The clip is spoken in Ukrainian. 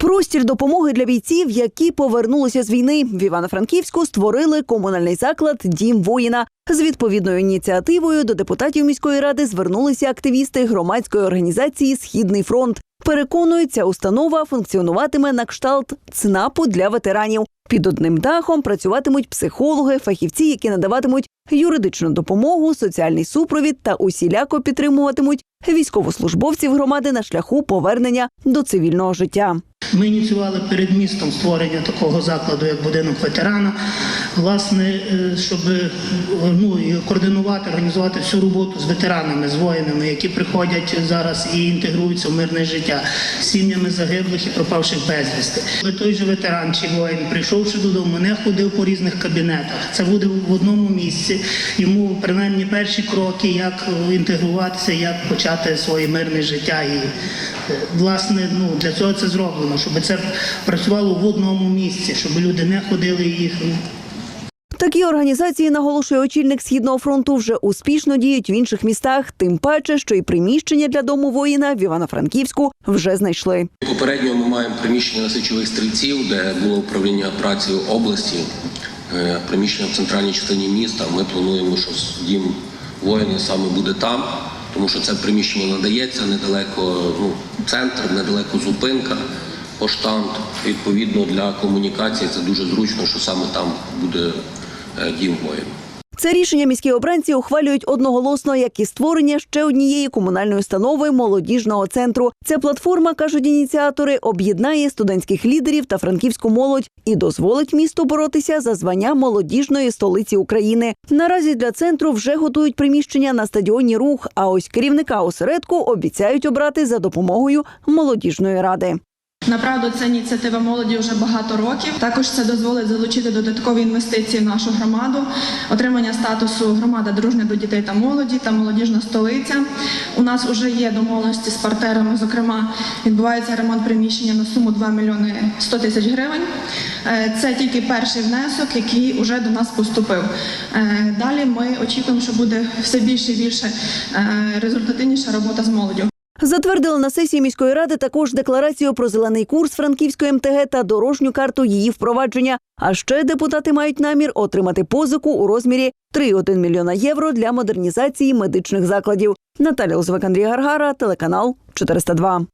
Простір допомоги для бійців, які повернулися з війни. В Івано-Франківську створили комунальний заклад Дім воїна. З відповідною ініціативою до депутатів міської ради звернулися активісти громадської організації Східний фронт. Переконується, установа функціонуватиме на кшталт ЦНАПу для ветеранів. Під одним дахом працюватимуть психологи, фахівці, які надаватимуть юридичну допомогу, соціальний супровід та усіляко підтримуватимуть військовослужбовців громади на шляху повернення до цивільного життя. Ми ініціювали перед містом створення такого закладу, як будинок ветерана, власне, е, щоб е, ну, координувати, організувати всю роботу з ветеранами, з воїнами, які приходять зараз і інтегруються в мирне життя, з сім'ями загиблих і пропавших безвісти. Той же ветеран чи воїн, прийшовши додому, не ходив по різних кабінетах. Це буде в одному місці. Йому принаймні перші кроки, як інтегруватися, як почати своє мирне життя. І е, власне ну для цього це зроблено, щоб це працювало в одному місці, щоб люди не ходили їх. Такі організації, наголошує очільник Східного фронту, вже успішно діють в інших містах, тим паче, що і приміщення для дому воїна в Івано-Франківську вже знайшли. Попередньо ми маємо приміщення насичових стрільців, де було управління працею області, е, приміщення в центральній частині міста. Ми плануємо, що дім воїнів саме буде там, тому що це приміщення надається недалеко ну, центр, недалеко зупинка, поштамт. Відповідно для комунікації це дуже зручно, що саме там буде е, дім воїнів. Це рішення міські обранці ухвалюють одноголосно, як і створення ще однієї комунальної установи молодіжного центру. Ця платформа, кажуть ініціатори, об'єднає студентських лідерів та франківську молодь і дозволить місту боротися за звання молодіжної столиці України. Наразі для центру вже готують приміщення на стадіоні рух. А ось керівника осередку обіцяють обрати за допомогою молодіжної ради. Направду це ініціатива молоді вже багато років. Також це дозволить залучити додаткові інвестиції в нашу громаду, отримання статусу громада дружня до дітей та молоді та молодіжна столиця. У нас вже є домовленості з партнерами. Зокрема, відбувається ремонт приміщення на суму 2 мільйони 100 тисяч гривень. Е, Це тільки перший внесок, який вже до нас поступив. Е, Далі ми очікуємо, що буде все більше і більше е, результативніша робота з молоддю. Затвердили на сесії міської ради також декларацію про зелений курс Франківської МТГ та дорожню карту її впровадження. А ще депутати мають намір отримати позику у розмірі 3,1 мільйона євро для модернізації медичних закладів. Наталя Лозвик, Андрій Гаргара, телеканал 402.